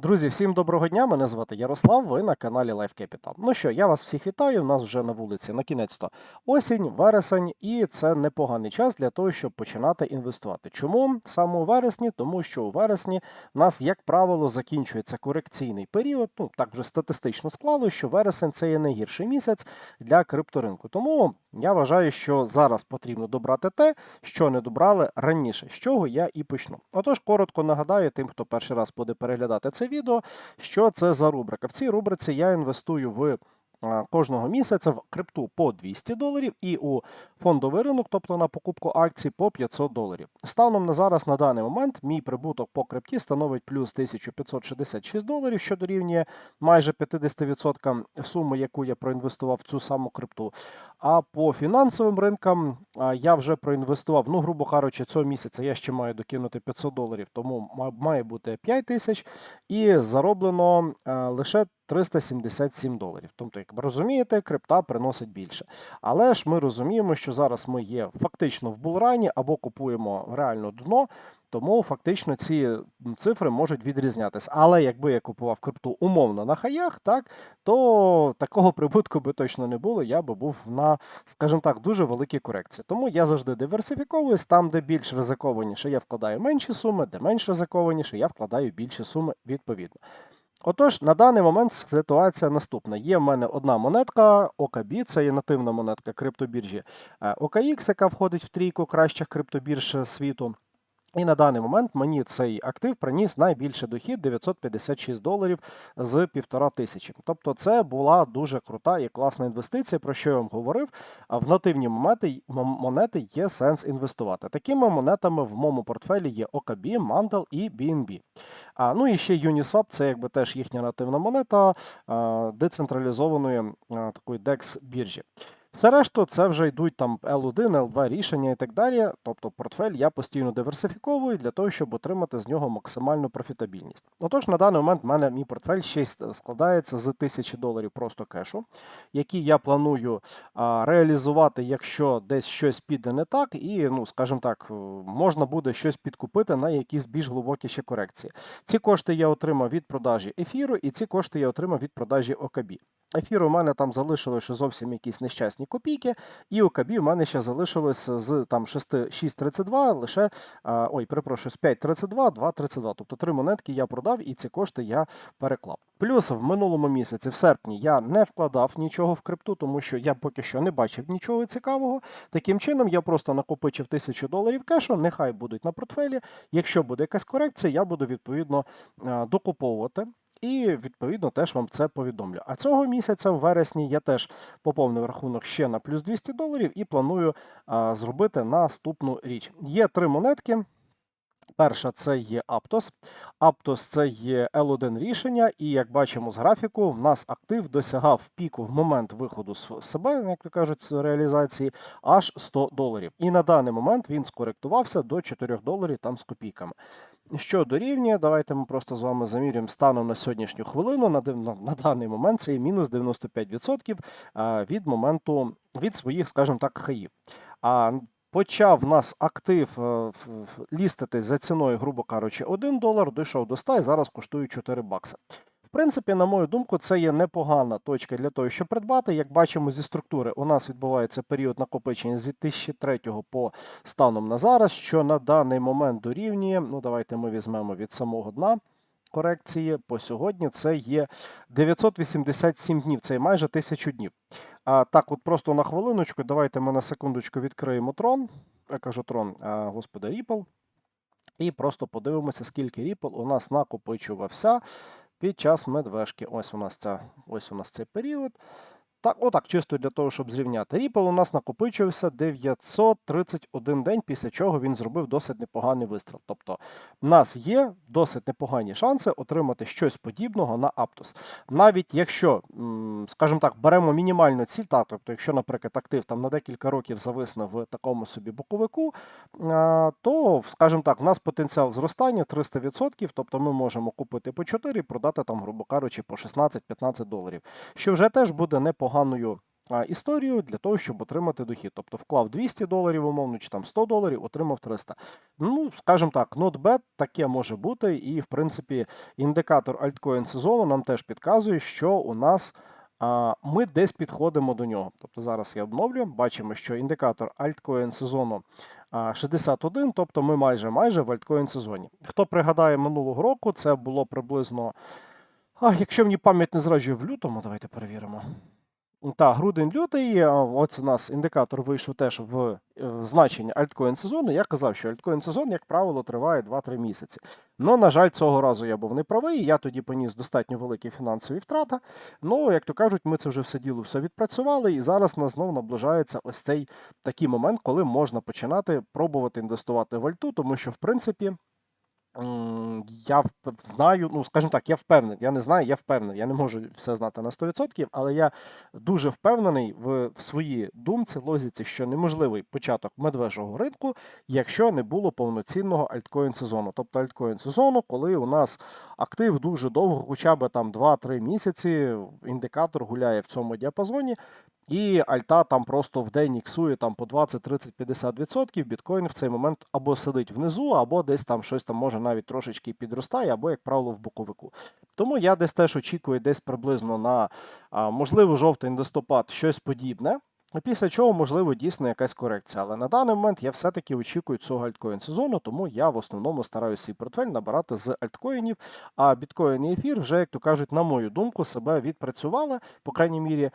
Друзі, всім доброго дня! Мене звати Ярослав. Ви на каналі Life Capital. Ну що, я вас всіх вітаю. У нас вже на вулиці на кінець-то осінь, вересень, і це непоганий час для того, щоб починати інвестувати. Чому саме у вересні? Тому що у вересні в нас, як правило, закінчується корекційний період. Ну так вже статистично склало, що вересень це є найгірший місяць для крипторинку. Тому я вважаю, що зараз потрібно добрати те, що не добрали раніше, з чого я і почну. Отож, коротко нагадаю тим, хто перший раз буде переглядати це відео, що це за рубрика. В цій рубриці я інвестую в кожного місяця в крипту по 200 доларів і у фондовий ринок, тобто на покупку акцій, по 500 доларів. Станом на зараз, на даний момент, мій прибуток по крипті становить плюс 1566 доларів, що дорівнює майже 50% суми, яку я проінвестував в цю саму крипту. А по фінансовим ринкам я вже проінвестував, ну, грубо кажучи, цього місяця я ще маю докинути 500 доларів, тому має бути 5 тисяч, і зароблено лише 377 доларів. Тобто, як ви розумієте, крипта приносить більше. Але ж ми розуміємо, що зараз ми є фактично в булрані або купуємо реально дно. Тому фактично ці цифри можуть відрізнятися. Але якби я купував крипту умовно на хаях, так то такого прибутку би точно не було. Я би був на, скажімо так, дуже великій корекції. Тому я завжди диверсифіковуюсь там, де більш ризикованіше, я вкладаю менші суми, де менш ризикованіше, я вкладаю більші суми відповідно. Отож, на даний момент ситуація наступна. Є в мене одна монетка OKB, це є нативна монетка криптобіржі ОКХ, OKX, яка входить в трійку кращих криптобірж е, світу. І на даний момент мені цей актив приніс найбільший дохід 956 доларів з півтора тисячі. Тобто це була дуже крута і класна інвестиція, про що я вам говорив. А в нативні монети, монети є сенс інвестувати. Такими монетами в моєму портфелі є OKB, Mantle і BNB. А, ну і ще Uniswap, це якби теж їхня нативна монета децентралізованої такої DEX біржі. Все решту, це вже йдуть там L1, L2 рішення і так далі. Тобто портфель я постійно диверсифіковую для того, щоб отримати з нього максимальну профітабільність. Отож, на даний момент в мене мій портфель ще складається з 1000 доларів просто кешу, які я планую а, реалізувати, якщо десь щось піде не так, і, ну, скажімо так, е, можна буде щось підкупити на якісь більш глибокі ще корекції. Ці кошти я отримав від продажі ефіру, і ці кошти я отримав від продажі ОКБ. Ефіру у мене там залишилося ще зовсім якісь нещасні копійки, і у КБ у мене ще залишилось з там 6,32 лише, ой, перепрошую, з 5,32, 2,32. Тобто три монетки я продав і ці кошти я переклав. Плюс в минулому місяці, в серпні, я не вкладав нічого в крипту, тому що я поки що не бачив нічого цікавого. Таким чином, я просто накопичив тисячу доларів кешу, нехай будуть на портфелі. Якщо буде якась корекція, я буду відповідно докуповувати. І відповідно теж вам це повідомлю. А цього місяця, в вересні, я теж поповнив рахунок ще на плюс 200 доларів і планую а, зробити наступну річ. Є три монетки. Перша це є Aptos. Aptos це є L1 рішення, і як бачимо з графіку, в нас актив досягав піку в момент виходу з себе, як то кажуть, з реалізації, аж 100 доларів. І на даний момент він скоректувався до 4 доларів там з копійками. Що дорівнює, давайте ми просто з вами замірюємо станом на сьогоднішню хвилину. На, на, на даний момент це є мінус 95% від моменту від своїх, скажімо так, хаїв. А почав нас актив е, лістити за ціною, грубо кажучи, 1 долар, дійшов до 100 і зараз коштує 4 бакси. В принципі, на мою думку, це є непогана точка для того, щоб придбати. Як бачимо зі структури, у нас відбувається період накопичення з 2003 по станом на зараз, що на даний момент дорівнює. Ну, давайте ми візьмемо від самого дна корекції по сьогодні. Це є 987 днів, це майже 1000 днів. А так, от просто на хвилиночку, давайте ми на секундочку відкриємо трон. Я кажу трон, а, господи, Ripple. І просто подивимося, скільки Ripple у нас накопичувався під час медвежки. Ось у нас ця, ось у нас цей період. Так, отак, чисто для того, щоб зрівняти. Ripple у нас накопичився 931 день, після чого він зробив досить непоганий вистріл. Тобто, в нас є досить непогані шанси отримати щось подібного на Aptos. Навіть якщо, скажімо так, беремо мінімальну ціль, та, тобто, якщо, наприклад, актив там на декілька років зависне в такому собі боковику, то, скажімо так, в нас потенціал зростання 300%, тобто ми можемо купити по 4 і продати там, грубо кажучи, по 16-15 доларів, що вже теж буде непоганою а, історію для того, щоб отримати дохід. Тобто вклав 200 доларів, умовно, чи там 100 доларів, отримав 300. Ну, скажімо так, not bad, таке може бути. І, в принципі, індикатор альткоін сезону нам теж підказує, що у нас ми десь підходимо до нього. Тобто зараз я обновлю, бачимо, що індикатор альткоін сезону 61, тобто ми майже майже в альткоін сезоні. Хто пригадає минулого року, це було приблизно. А, якщо мені пам'ять не зраджує в лютому, давайте перевіримо. Так, грудень-лютий. Ось у нас індикатор вийшов теж в е, значення альткоін сезону. Я казав, що альткоін сезон, як правило, триває 2-3 місяці. Ну, на жаль, цього разу я був не правий. Я тоді поніс достатньо великі фінансові втрати. Ну, як то кажуть, ми це вже все діло все відпрацювали, і зараз нас знов наближається ось цей такий момент, коли можна починати пробувати інвестувати в альту, тому що, в принципі. Я знаю, ну скажімо так, я впевнений. Я не знаю, я впевнений. Я не можу все знати на 100%, але я дуже впевнений в, в своїй думці, лозіці, що неможливий початок медвежого ринку, якщо не було повноцінного альткоін сезону. Тобто альткоін сезону, коли у нас актив дуже довго, хоча б там 2-3 місяці, індикатор гуляє в цьому діапазоні. І альта там просто в день іксує там по 20, 30, 50%. Біткоін в цей момент або сидить внизу, або десь там щось там може навіть трошечки підростає, або, як правило, в боковику. Тому я десь теж очікую десь приблизно на можливо жовтий листопад щось подібне. Після чого, можливо, дійсно якась корекція. Але на даний момент я все-таки очікую цього альткоін сезону, тому я в основному стараюся свій портфель набирати з альткоїнів. А біткоін і ефір вже, як то кажуть, на мою думку, себе відпрацювали. По крайній мірі,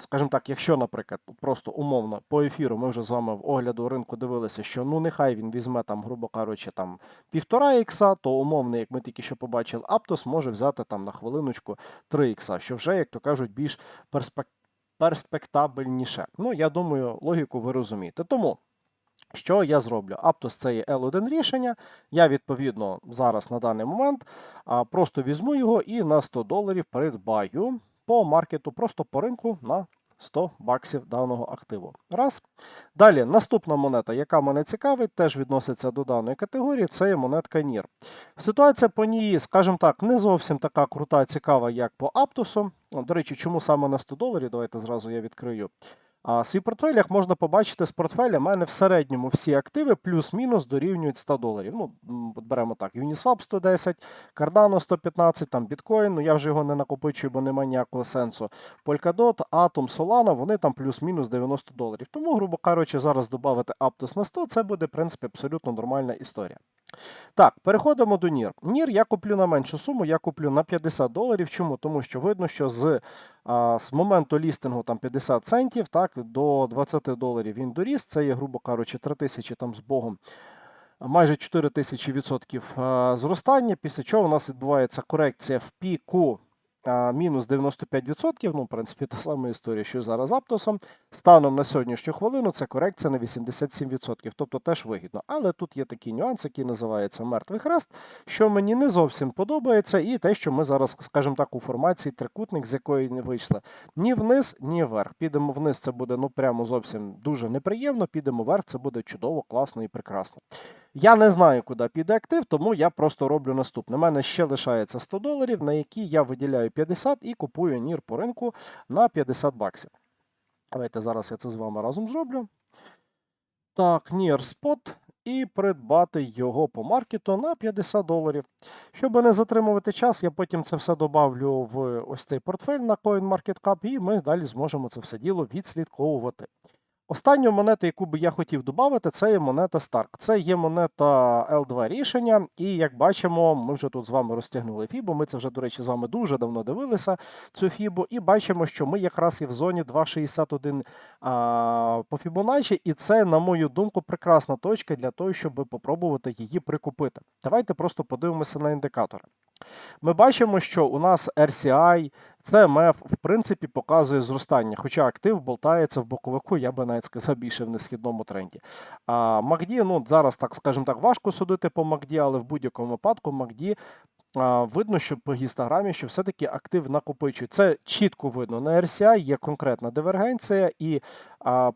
скажімо так, якщо, наприклад, просто умовно по ефіру ми вже з вами в огляду ринку дивилися, що ну нехай він візьме там, грубо кажучи, там півтора ікса, то умовно, як ми тільки що побачили, Аптос може взяти там на хвилиночку 3 ікса, що вже, як то кажуть, більш перспективно перспектабельніше. Ну, я думаю, логіку ви розумієте. Тому. Що я зроблю? Аптос це є L1 рішення. Я, відповідно, зараз на даний момент просто візьму його і на 100 доларів придбаю по маркету, просто по ринку на 100 баксів даного активу. Раз. Далі, наступна монета, яка мене цікавить, теж відноситься до даної категорії, це є монетка NIR. Ситуація по ній, скажімо так, не зовсім така крута, цікава, як по Аптусу. До речі, чому саме на 100 доларів? Давайте зразу я відкрию. А свій портфелях можна побачити з портфеля в мене в середньому всі активи плюс-мінус дорівнюють 100 доларів. Ну, беремо так: Uniswap 110, Cardano 115, там Bitcoin, ну я вже його не накопичую, бо немає ніякого сенсу. Polkadot, Atom, Solana, вони там плюс-мінус 90 доларів. Тому, грубо кажучи, зараз додати Aptos на 100, це буде, в принципі, абсолютно нормальна історія. Так, переходимо до Нір. Нір я куплю на меншу суму, я куплю на 50 доларів. Чому? Тому що видно, що з, а, з моменту лістингу там 50 центів так, до 20 доларів він доріс. Це є, грубо кажучи, 3 тисячі там з Богом. Майже 4 тисячі відсотків зростання, після чого у нас відбувається корекція в піку мінус 95%. Ну, в принципі, та сама історія, що зараз з Аптосом. Станом на сьогоднішню хвилину це корекція на 87%, тобто теж вигідно. Але тут є такий нюанс, який називається мертвий хрест, що мені не зовсім подобається, і те, що ми зараз, скажімо так, у формації трикутник, з якої не вийшли ні вниз, ні вверх. Підемо вниз, це буде ну прямо зовсім дуже неприємно. Підемо вверх, це буде чудово, класно і прекрасно. Я не знаю, куди піде актив, тому я просто роблю наступне. У мене ще лишається 100 доларів, на які я виділяю 50 і купую нір по ринку на 50 баксів. Давайте зараз я це з вами разом зроблю. Так, нір спот. І придбати його по маркету на 50 доларів. Щоб не затримувати час, я потім це все добавлю в ось цей портфель на CoinMarketCap, і ми далі зможемо це все діло відслідковувати. Остання монета, яку би я хотів додати, це є монета Stark. Це є монета L2 рішення, і як бачимо, ми вже тут з вами розтягнули Фібу. Ми це вже, до речі, з вами дуже давно дивилися цю Фібу, і бачимо, що ми якраз є в зоні 2,61 по Фібоначчі, і це, на мою думку, прекрасна точка для того, щоб попробувати її прикупити. Давайте просто подивимося на індикатори. Ми бачимо, що у нас RCI, CMF, в принципі, показує зростання, хоча актив болтається в боковику, я би навіть сказав більше в несхідному тренді. А MACD, ну зараз так скажімо так, важко судити по MACD, але в будь-якому випадку MACD видно, що по гістограмі, що все-таки актив накопичує. Це чітко видно. На RSI є конкретна дивергенція, і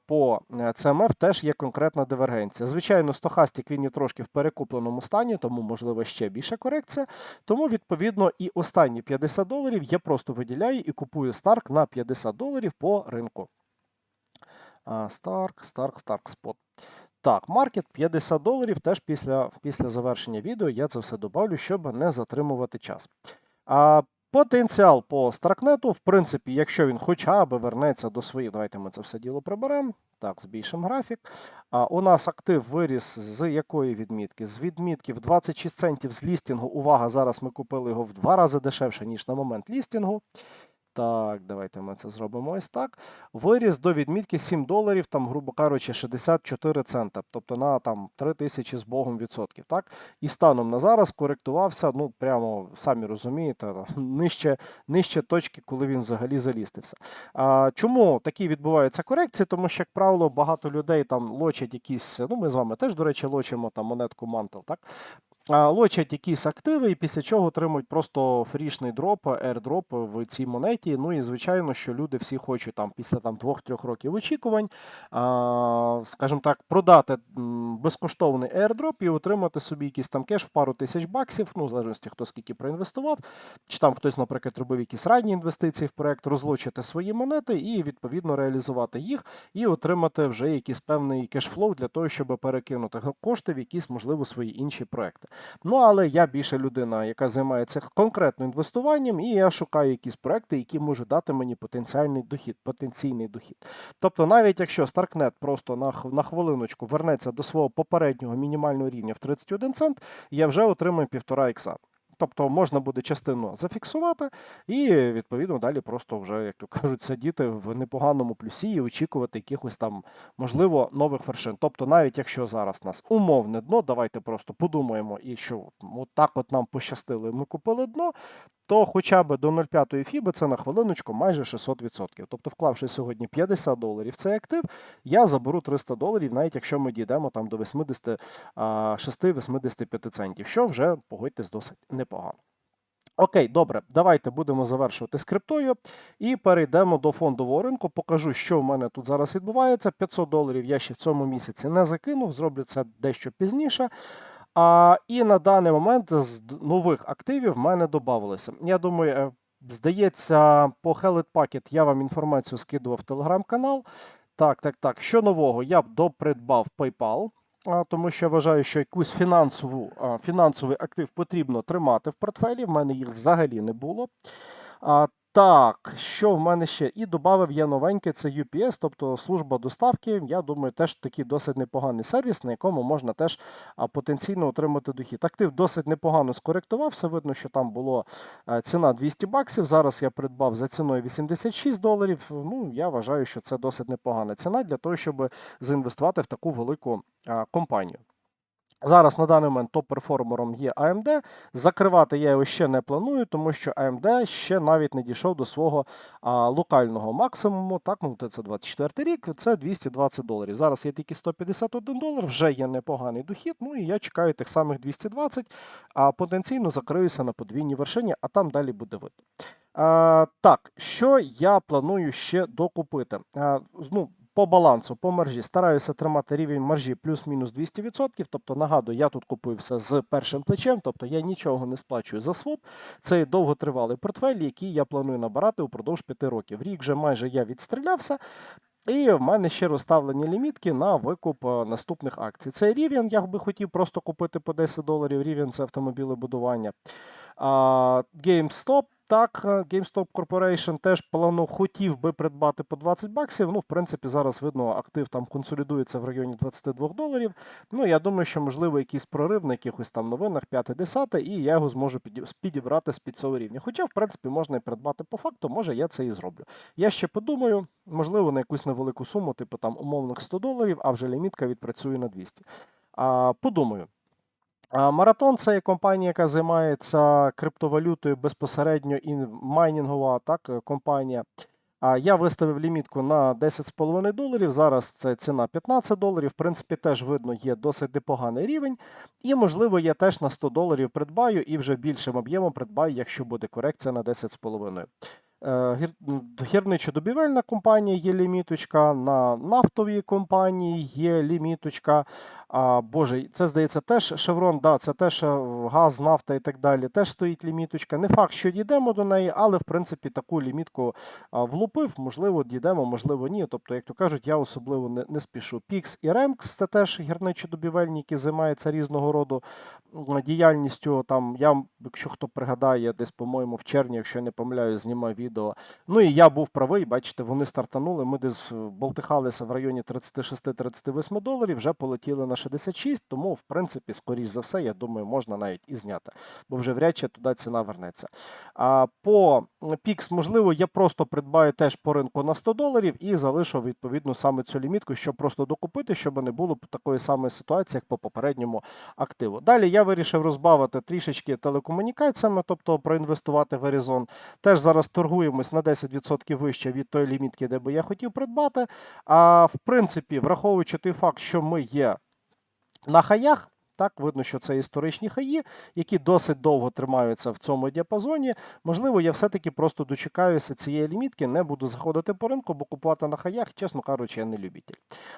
по е, CMF теж є конкретна дивергенція. Звичайно, стохастик він є трошки в перекупленому стані, тому можливо ще більша корекція. Тому, відповідно, і останні 50 доларів я просто виділяю і купую Stark на 50 доларів по ринку. Stark, Stark, Stark Spot. Так, маркет 50 доларів. Теж після, після завершення відео я це все добавлю, щоб не затримувати час. А потенціал по Старкнету, в принципі, якщо він хоча б вернеться до своїх, давайте ми це все діло приберемо. Так, збільшимо графік. А, у нас актив виріс з якої відмітки? З відмітки в 26 центів з лістінгу. Увага, зараз ми купили його в два рази дешевше, ніж на момент лістінгу. Так, давайте ми це зробимо ось так. Виріс до відмітки 7 доларів, там, грубо кажучи, 64 цента, тобто на там 3 тисячі з Богом відсотків. Так? І станом на зараз коректувався, ну прямо самі розумієте, нижче, нижче точки, коли він взагалі залістився. А, чому такі відбуваються корекції? Тому що, як правило, багато людей там лочать якісь, ну ми з вами теж, до речі, лочимо там монетку Mantle, так? Лочать якісь активи, і після чого отримують просто фрішний дроп, airdrop в цій монеті. Ну і звичайно, що люди всі хочуть там після там 2-3 років очікувань, скажімо так, продати безкоштовний airdrop і отримати собі якийсь там кеш в пару тисяч баксів, ну в залежності хто скільки проінвестував, чи там хтось, наприклад, робив якісь ранні інвестиції в проект, розлучити свої монети і відповідно реалізувати їх і отримати вже якийсь певний кешфлоу для того, щоб перекинути кошти в якісь можливо свої інші проекти. Ну, але я більше людина, яка займається конкретно інвестуванням, і я шукаю якісь проекти, які можуть дати мені потенціальний дохід, потенційний дохід. Тобто, навіть якщо Starknet просто на, на хвилиночку вернеться до свого попереднього мінімального рівня в 31 цент, я вже отримаю 1,5 ікса. Тобто можна буде частину зафіксувати і відповідно далі просто вже, як то кажуть, сидіти в непоганому плюсі і очікувати якихось там, можливо, нових вершин. Тобто, навіть якщо зараз нас умовне дно, давайте просто подумаємо, і що от так от нам пощастило, і ми купили дно, то хоча б до 0,5 фіби це на хвилиночку майже 600%. Тобто, вклавши сьогодні 50 доларів цей актив, я заберу 300 доларів, навіть якщо ми дійдемо там до 86-85 центів, що вже погодьтесь досить непогано. Окей, добре, давайте будемо завершувати з криптою і перейдемо до фондового ринку. Покажу, що в мене тут зараз відбувається. 500 доларів я ще в цьому місяці не закинув, зроблю це дещо пізніше. А, і на даний момент з нових активів в мене додавалося. Я думаю, е, здається, по Hellet Packet я вам інформацію скидував в телеграм-канал. Так, так, так. Що нового? Я б допридбав PayPal. Тому що я вважаю, що якусь фінансову, фінансовий актив потрібно тримати в портфелі. В мене їх взагалі не було. Так, що в мене ще? І додав я новеньке, це UPS, тобто служба доставки. Я думаю, теж такий досить непоганий сервіс, на якому можна теж потенційно отримати дохід. Актив досить непогано скоректувався. Видно, що там було е, ціна 200 баксів. Зараз я придбав за ціною 86 доларів. Ну, я вважаю, що це досить непогана ціна для того, щоб заінвестувати в таку велику компанію. Зараз на даний момент топ-перформером є AMD. Закривати я його ще не планую, тому що AMD ще навіть не дійшов до свого а, локального максимуму. Так, ну це 24 рік, це 220 доларів. Зараз є тільки 151 долар, вже є непоганий дохід. Ну і я чекаю тих самих 220, а потенційно закриюся на подвійній вершині, а там далі буде видно. А, так, що я планую ще докупити? А, ну, по балансу, по маржі стараюся тримати рівень маржі плюс-мінус 200%. Тобто, нагадую, я тут купив все з першим плечем, тобто я нічого не сплачую за своп. Це довготривалий портфель, який я планую набирати упродовж 5 років. Рік вже майже я відстрілявся. І в мене ще розставлені лімітки на викуп е, наступних акцій. Це Rivian, я би хотів просто купити по 10 доларів. Rivian – це автомобілебудування. GameStop, так, е, GameStop Corporation теж плану хотів би придбати по 20 баксів. Ну, в принципі, зараз видно, актив там консолідується в районі 22 доларів. Ну, я думаю, що можливо якийсь прорив на якихось там новинах 5-10, і я його зможу підібрати з під цього рівня. Хоча, в принципі, можна і придбати по факту, може я це і зроблю. Я ще подумаю, можливо, на якусь невелику суму, типу там умовних 100 доларів, а вже лімітка відпрацює на 200. А, подумаю. Маратон це є компанія, яка займається криптовалютою безпосередньо і майнінгова так, компанія. Я виставив лімітку на 10,5 доларів. Зараз це ціна 15 доларів. В принципі, теж видно, є досить непоганий рівень. І, можливо, я теж на 100 доларів придбаю і вже більшим об'ємом придбаю, якщо буде корекція на 10,5. Е, Гірничо-добівельна компанія є ліміточка, на нафтовій компанії є ліміточка. А, Боже, це здається теж Шеврон, да, це теж е, газ, нафта і так далі. Теж стоїть ліміточка. Не факт, що дійдемо до неї, але в принципі таку лімітку влупив. Можливо, дійдемо, можливо, ні. Тобто, як то кажуть, я особливо не, не спішу. Пікс і Ремкс це теж гірничо-добівельні, які займаються різного роду діяльністю. Там я, якщо хто пригадає, десь, по-моєму, в червні, якщо я не помиляю, знімав відео. Ну і я був правий, бачите, вони стартанули. Ми десь болтихалися в районі 36-38 доларів, вже полетіли на 66, тому, в принципі, скоріш за все, я думаю, можна навіть і зняти, бо вже вряд чи туди ціна вернеться. А по Пікс, можливо, я просто придбаю теж по ринку на 100 доларів і залишу відповідно саме цю лімітку, щоб просто докупити, щоб не було такої самої ситуації, як по попередньому активу. Далі я вирішив розбавити трішечки телекомунікаціями, тобто проінвестувати в Аризон. Теж зараз торгуємось на 10% вище від тої лімітки, де би я хотів придбати. А в принципі, враховуючи той факт, що ми є на хаях. Так, видно, що це історичні хаї, які досить довго тримаються в цьому діапазоні. Можливо, я все-таки просто дочекаюся цієї лімітки, не буду заходити по ринку, бо купувати на хаях, чесно кажучи, я не любитель.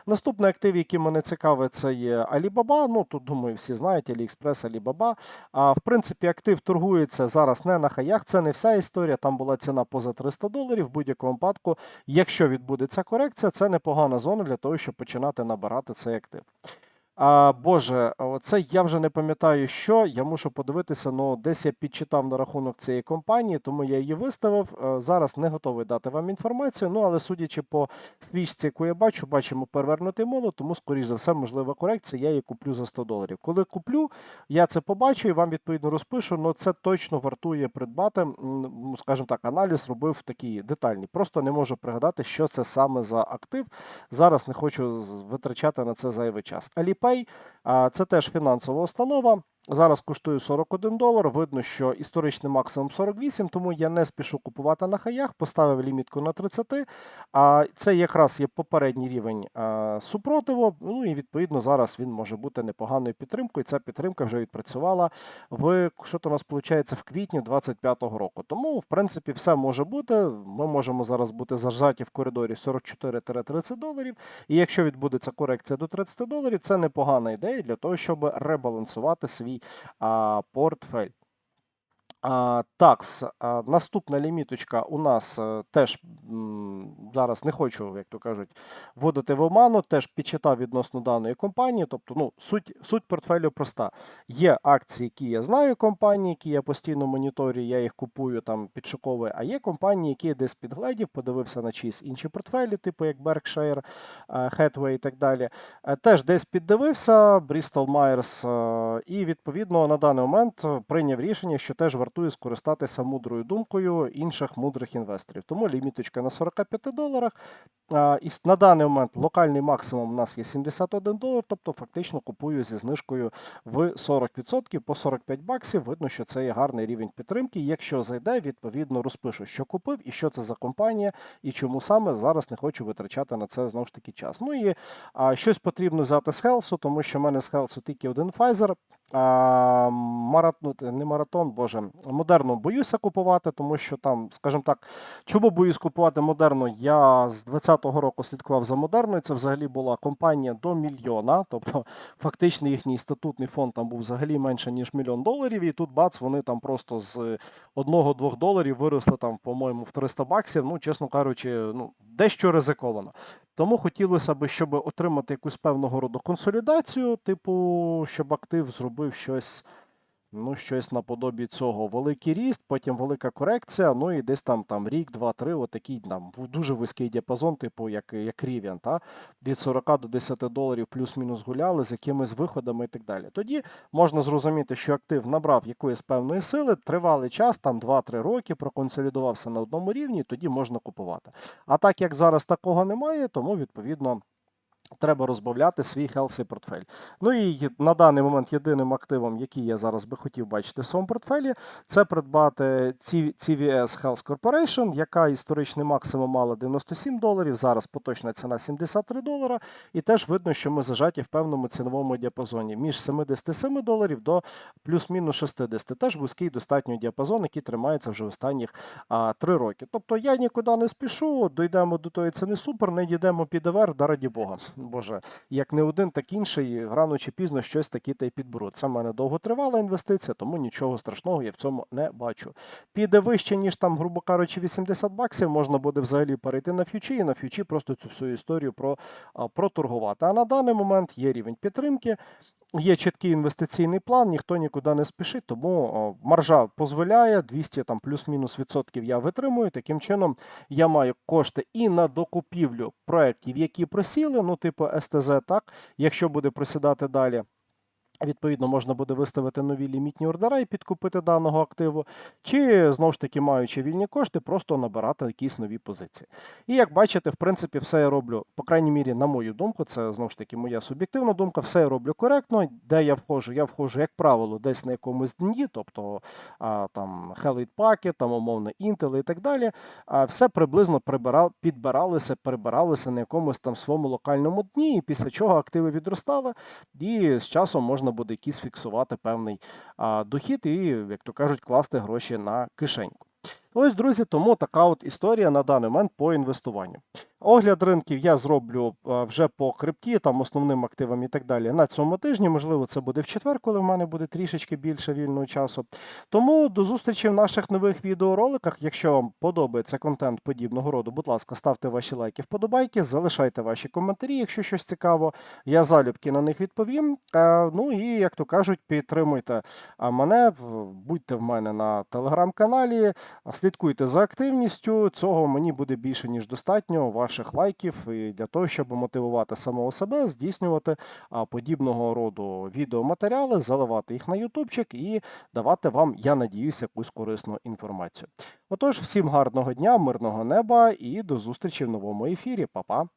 Наступний актив, який мене цікавить, це є Alibaba. Ну, тут, думаю, всі знають, AliExpress, Alibaba. А в принципі, актив торгується зараз не на хаях. Це не вся історія. Там була ціна поза 300 доларів. В будь-якому випадку, якщо відбудеться корекція, це непогана зона для того, щоб починати набирати цей актив. А, Боже, це я вже не пам'ятаю, що. Я мушу подивитися, ну десь я підчитав на рахунок цієї компанії, тому я її виставив. Е, Зараз не готовий дати вам інформацію. Ну, але судячи по свічці, яку я бачу, бачимо перевернутий молот, тому, скоріш за все, можлива корекція. Я її куплю за 100 доларів. Коли куплю, я це побачу і вам відповідно розпишу. але це точно вартує придбати. Ну, Скажімо так, аналіз робив такий детальний. Просто не можу пригадати, що це саме за актив. Зараз не хочу витрачати на це зайвий час. Alipay а, це теж фінансова установа. Зараз коштує 41 долар. Видно, що історичний максимум 48, тому я не спішу купувати на хаях, поставив лімітку на 30. А це якраз є попередній рівень супротиву. Ну і відповідно зараз він може бути непоганою підтримкою. Ця підтримка вже відпрацювала в що то у нас виходить в квітні 25-го року. Тому, в принципі, все може бути. Ми можемо зараз бути зажаті в коридорі 44-30 доларів. І якщо відбудеться корекція до 30 доларів, це непогана ідея для того, щоб ребалансувати свій а, портфель. Такс, наступна ліміточка у нас е, теж зараз не хочу, як то кажуть, вводити в оману, теж підчитав відносно даної компанії. Тобто, ну, суть, суть портфелю проста. Є акції, які я знаю компанії, які я постійно моніторю, я їх купую там підшуковую, а є компанії, які я десь підгледів, подивився на чиїсь інші портфелі, типу як Berkshire, е, Hathaway і так далі. Е, Теж десь піддивився Bristol Myers і відповідно на даний момент прийняв рішення, що теж вартує скористатися мудрою думкою інших мудрих інвесторів. Тому ліміточка на 45 доларах. І на даний момент локальний максимум у нас є 71 долар, тобто фактично купую зі знижкою в 40% по 45 баксів. Видно, що це є гарний рівень підтримки. Якщо зайде, відповідно розпишу, що купив і що це за компанія, і чому саме зараз не хочу витрачати на це знову ж таки час. Ну і а, щось потрібно взяти з Хелсу, тому що в мене з Хелсу тільки один Pfizer. А, маратон, не маратон, боже, модерну боюся купувати, тому що там, скажімо так, чому боюсь купувати модерну? Я з 20-го року слідкував за модерною. Це взагалі була компанія до мільйона. Тобто, фактично, їхній статутний фонд там був взагалі менше, ніж мільйон доларів. І тут бац, вони там просто з 1-2 доларів виросли там, по-моєму, в 300 баксів. Ну, чесно кажучи, ну, дещо ризиковано. Тому хотілося б, щоб отримати якусь певного роду консолідацію, типу, щоб актив зробив щось, ну, щось наподобі цього. Великий ріст, потім велика корекція, ну і десь там, там рік, два, три, отакий там дуже вузький діапазон, типу, як, як Rivian, та? від 40 до 10 доларів плюс-мінус гуляли з якимись виходами і так далі. Тоді можна зрозуміти, що актив набрав якоїсь певної сили, тривалий час, там 2-3 роки, проконсолідувався на одному рівні, тоді можна купувати. А так як зараз такого немає, тому відповідно. Треба розбавляти свій healthy портфель. Ну і на даний момент єдиним активом, який я зараз би хотів бачити в своєму портфелі, це придбати CVS Health Corporation, яка історичний максимум мала 97 доларів, зараз поточна ціна 73 долара. І теж видно, що ми зажаті в певному ціновому діапазоні між 77 доларів до плюс-мінус 60. Теж вузький достатньо діапазон, який тримається вже останніх а, 3 роки. Тобто я нікуди не спішу, дійдемо до тої ціни супер, не дійдемо під ЕВР, да раді Бога. Боже, як не один, так інший, рано чи пізно щось таке та й підберуть. Це в мене довготривала інвестиція, тому нічого страшного я в цьому не бачу. Піде вище, ніж там, грубо кажучи, 80 баксів, можна буде взагалі перейти на фьючі і на фьючі просто цю всю історію про, проторгувати. А на даний момент є рівень підтримки. Є чіткий інвестиційний план, ніхто нікуди не спішить, тому маржа дозволяє 200 там плюс-мінус відсотків я витримую. Таким чином я маю кошти і на докупівлю проєктів, які просіли, ну типу СТЗ, так, якщо буде просідати далі. Відповідно, можна буде виставити нові лімітні ордера і підкупити даного активу, чи знову ж таки, маючи вільні кошти, просто набирати якісь нові позиції. І як бачите, в принципі, все я роблю, по крайній мірі, на мою думку, це знову ж таки моя суб'єктивна думка, все я роблю коректно. Де я входжу? Я входжу, як правило, десь на якомусь дні, тобто а, там Hellite Packet, там умовно Intel і так далі. А все приблизно прибирав, підбиралося, перебиралося на якомусь там своєму локальному дні, і після чого активи відростали, і з часом можна буде якийсь фіксувати певний дохід і, як то кажуть, класти гроші на кишеньку. Ось, друзі, тому така от історія на даний момент по інвестуванню. Огляд ринків я зроблю вже по крипті, там основним активам і так далі на цьому тижні. Можливо, це буде в четвер, коли в мене буде трішечки більше вільного часу. Тому до зустрічі в наших нових відеороликах. Якщо вам подобається контент подібного роду, будь ласка, ставте ваші лайки, вподобайки, залишайте ваші коментарі, якщо щось цікаво. Я залюбки на них відповім. Е, Ну і як то кажуть, підтримуйте мене, будьте в мене на телеграм-каналі, слідкуйте за активністю. Цього мені буде більше ніж достатньо ваших лайків і для того, щоб мотивувати самого себе, здійснювати подібного роду відеоматеріали, заливати їх на ютубчик і давати вам, я надіюсь, якусь корисну інформацію. Отож, всім гарного дня, мирного неба і до зустрічі в новому ефірі. Па-па!